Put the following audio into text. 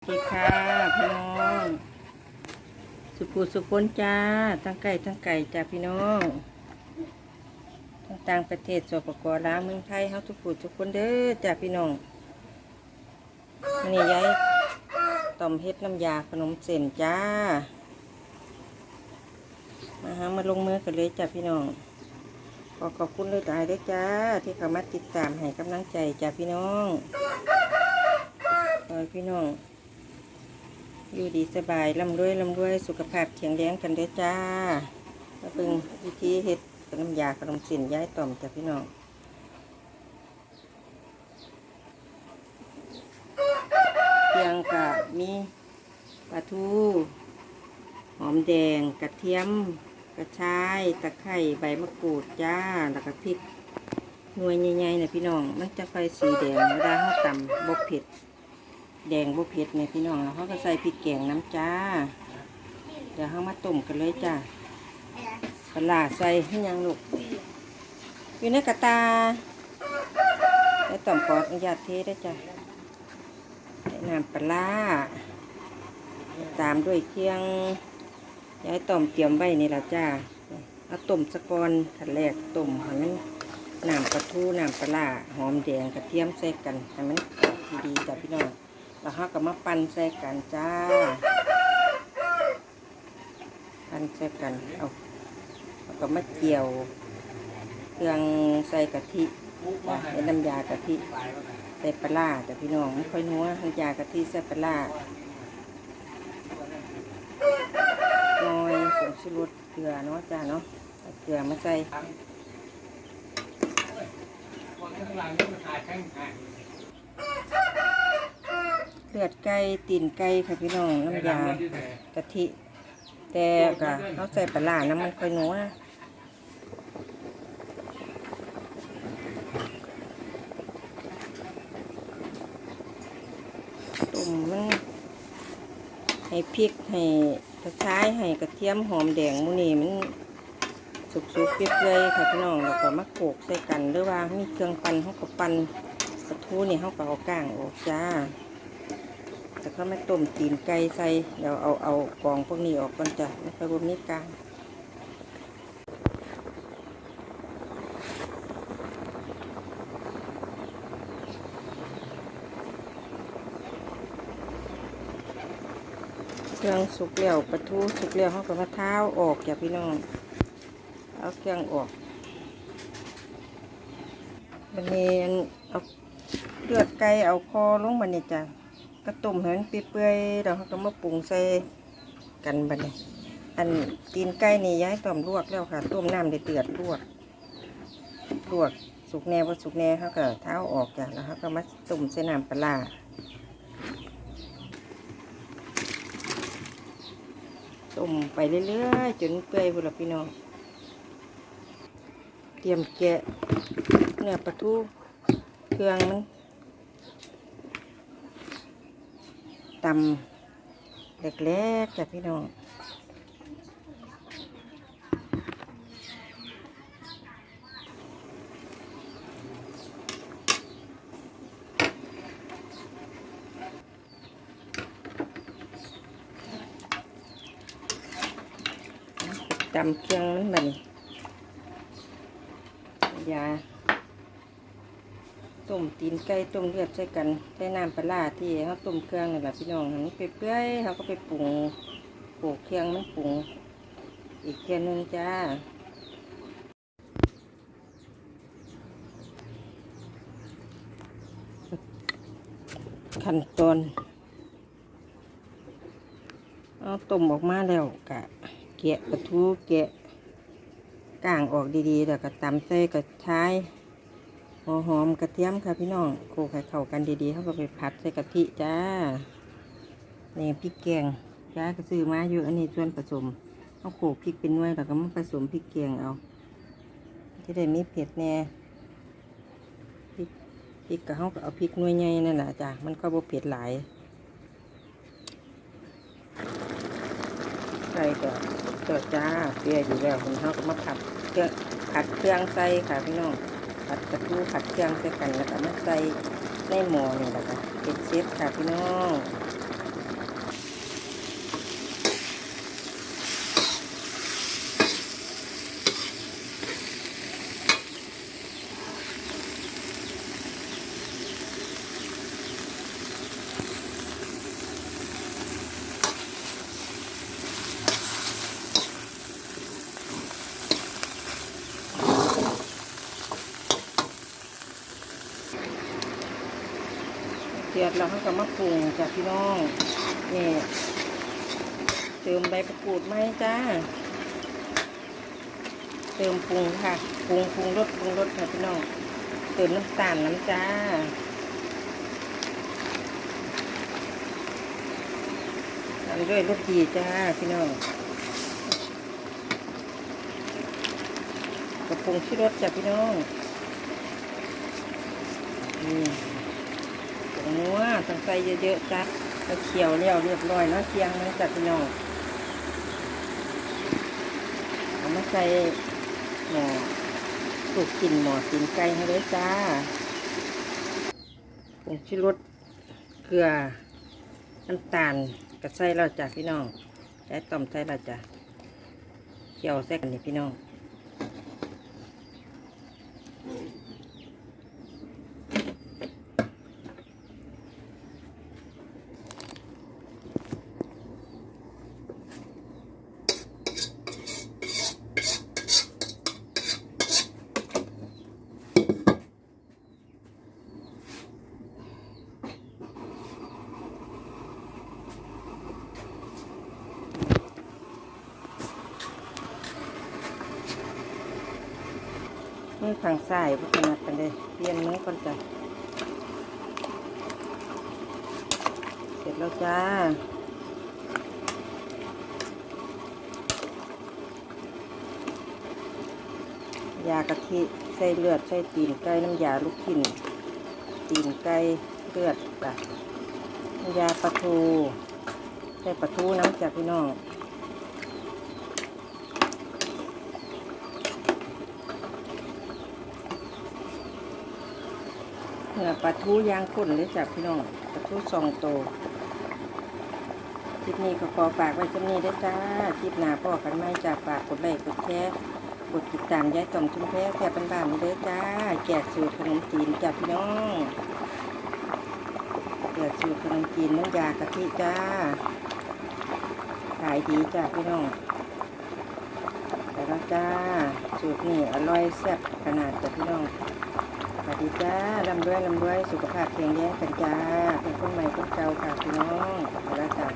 สวัสดีค่ะพี่น้อง สุภูสุพนจ้า ทั้งไก่ทั้งไก่จ้าพี่น้องทั้งต่างประเทศสปปลาวเมืองไทยเฮาทุกผู้ทุกคนเด้อจ้าพี่น้องนี่ยายต้มเฮ็ดน้ำยาขนมเส้นจ้า มาหามาลงมือกันเลยจ้าพี่น้องขอขอบคุณเลยตายด้วยจ้า ที่เข้ามาติดตามให้กำลังใจจ้าพี่น้องขอพี่น้อง อยู่ดีสบายร่ำรวยร่ำรวยสุขภาพแข็งแรงกันด้อจ้ามาเบิ่งวิธีเฮ็ดน้ำยาขนมสินย้ายต่อมจ้ะพี่น้องเพียงกะมีปลาทูหอมแดงกระเทียม กระชายตะไคร้ใบมะกรูดจ้าแล้วก็พริกหน่วยใหญ่ๆนะพี่น้อง มันจะไฟสีแดงเวลาเขาตำบกเผ็ด แดงบุเผ็ดเนี่ยพี่น้องแล้วเขาก็ใส่พริกแกงน้ำจ้า เดี๋ยวเขามาต้มกันเลยจ้าปลาใส่ให้ยังลูกอยู่ในกระตาแล้วต้มขออนุญาตเทได้จ้ะน้ำปลาตามด้วยเคียงย้ายต้มเตรียมไว้นี่แหละจ้าเอาต้มสะกอนขั้นแรกต้มให้มันน้ำปลาทูน้ำปลาหอมแดงกระเทียมใส่กันให้มันดีจ้ะพี่น้อง แล้วเขาก็มาปั่นใส่กันจ้า ปั่นใส่กันเอาแล้วก็มาเจียว เครื่องใส่กะทิจ้ะใส่น้ำยากะทิใส่ปลาร้าจ้ะพี่น้องไม่ค่อยนัวน้ำยากะทิใส่ปลาร้าน้อยผงชูรสเกลือเนาะจ้าเนาะเอาเกลือมาใส่ เลือดไก่ตีนไก่ค่ะพี่น้องน้ำยากะทิ แต่ก็เขาใส่ปลาร้าน้ำมันค่อยนัวตุ่มมันให้พริกให้กระชายให้กระเทียมหอมแดงมูนี่มันสุกๆเปรี้ยวๆค่ะพี่น้องแล้วก็มาโขกใส่กันหรือว่ามีเครื่องปั่นเขาก็ปั่นกระทู้นี่เขาก็เอาก้างออกจ้า แต่เขาไม่ต้มตีนไก่ใส่เดี๋ยวเอาเอากองพวกนี้ออกก่อนจ้ะไม่ค่อยบ่มีกลางเครื่องสุกแล้วปลาทูสุกแล้วเขาก็มาเท้าออกจ้ะพี่น้องเอาเครื่องออกบันนี้เอาเลือดไก่เอาคอลงมาเนี่ยจ้ะ กระตุ่มเห็นเปื่อยๆเราก็มาปรุงใส่กันบัดนี้อันตีนไก่นี่ย้ายต้มลวกแล้วค่ะ ต้มน้ำเดือดลวกลวกสุกแน่พอสุกแน่เขาก็เท้าออกจ้ะแล้วเขาก็มาต้มใส่น้ำปลาร้าต้มไปเรื่อยๆจนเปื่อยพุ่นละพี่น้อง เตรียมแกะเนื้อปลาทูเครื่องมัน ตำเล็กๆจ้ะพี่น้องตำเครื่องมันมานี่ยา ต้มตีนไก่ต้มเลือดใส่กันใส่น้ำปลาที่เขาต้มเครื่องนี่แหละพี่น้องมันเปื่อยเขาก็ไปปรุงปลูกเครื่องมันปรุง อีกแค่ยหนึงจ้าขั้นตอนเอาต้มออกมาแล้วกะแกะกระทูแกะก้างออกดีๆ แล้วก็ตำใส่กระชาย หัวหอมกระเทียมค่ะพี่น้องโขลกให้เข้ากันดีๆเขาก็ไปผัดใส่กะทิจ้านี่พริกแกงจ้าก็ซื้อมาอยู่อันนี้ส่วนผสมเอาโขลกพริกเป็นหน่วยแล้วก็มาผสมพริกแกงเอาที่ได้ไมีเผ็ดแน่พริกพริกกับเขาก็เอาพริกหน่วยใหญ่นั่นแหละจ้ามันก็บ่เผ็ดหลายใส่ก็เจอจ้าเปรี้ยวอยู่แล้วคุณเขาก็มาผัดเครื่องผัดเครื่องใส่ค่ะพี่น้อง ผัดกระทูผัดเครื่องใส่กันแล้วก็มาใส่ในหม้อนี่แหละค่ะเป็นเชฟค่ะพี่น้อง ดแล้วเขาก็มาปรุงจ้ะพี่น้องนี่เติมใบมะกูดไหมจ้า เติมปรุงค่ะปรุงปรุงรสปรุงรสค่ะพี่น้อง เติมน้ำตาลน้ำจ้าตามด้วยรสดีจ้าพี่น้องกระปุงชิรสจ้ะพี่น้องนี่ ต้องใส่เยอะๆจ้ะก็เคี่ยวแล้วเรียบร้อยนะเคียงมันจ้ะพี่น้องเอามาใส่หม้อสุกกินหม้อกินไก่ให้เลยจ้าผงชิรสเกลือน้ำตาลกระใส่เราจ้ะพี่น้องใช้ต้มใส่เราจ้ะเคี่ยวใส่กันนี่พี่น้อง มือข้างซ้ายพวกขนาดกันเลยเปลี่ยนมือก่อนจ้ะเสร็จแล้วจ้ายากะทิใส่เลือดใส่ตีนไก่น้ำยาลูกชิ้นตีนไก่เลือดจ้ะน้ำยาปลาทูใส่ปลาทูน้ำจากพี่น้อง เนื้อปลาทูย่างข้นเลยจ้ะพี่น้องปลาทูสองโตคลิปนี้ก็ขอฝากไว้จำนี้ได้จ้าคลิปหน้าพ่อกันไหมจากฝากกดไลค์กดแชร์กดติดตามยายต่อมชุมแพรแพร่บ้านๆนี้เด้จ้าแจกสูตรขนมจีนจ้ะพี่น้องแจกสูตรขนมจีนน้ำยากะทิจ้าขายดีจ้ะพี่น้องแต่ละจ้าสูตรนี่อร่อยแซ่บขนาดจ้ะพี่น้อง วัสดีจ้าลำด้วยลำด้วยสุขภาพแข็งแรงกันจ้าเป็นคนใหม่คนเก่าค่ะพี่น้องแล้วจ้า